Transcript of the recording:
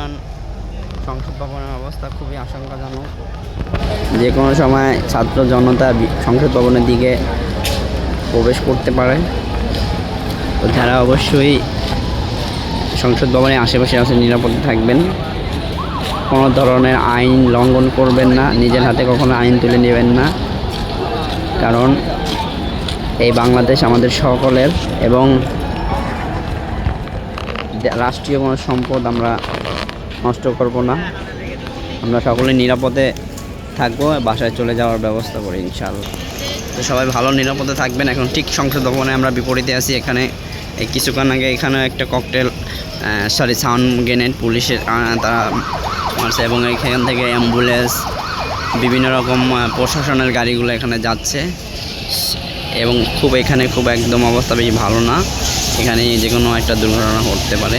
এখন সংসদ ভবনের অবস্থা খুবই আশঙ্কাজনক। যে কোনো সময় ছাত্র জনতা সংসদ ভবনের দিকে প্রবেশ করতে পারে। তো যারা অবশ্যই সংসদ ভবনের আশেপাশে আছে, নিরাপদে থাকবেন। কোনো ধরনের আইন লঙ্ঘন করবেন না, নিজের হাতে কখনো আইন তুলে নেবেন না। কারণ এই বাংলাদেশ আমাদের সকলের এবং রাষ্ট্রীয় কোনো সম্পদ আমরা নষ্ট করব না। আমরা সকলে নিরাপদে থাকব, বাসায় চলে যাওয়ার ব্যবস্থা করি ইনশাআল্লাহ। তো সবাই ভালো নিরাপদে থাকবেন। এখন ঠিক সংসদ ভবনে আমরা বিপরীতে আছি। এখানে এই কিছুক্ষণ আগে এখানে একটা ককটেল সরি সাউন্ড গ্রেনেড পুলিশের তারা মারছে এবং এখান থেকে অ্যাম্বুলেন্স বিভিন্ন রকম প্রশাসনের গাড়িগুলো এখানে যাচ্ছে। এবং খুব এখানে খুব একদম অবস্থা বেশি ভালো না। এখানে যে কোনো একটা দুর্ঘটনা ঘটতে পারে।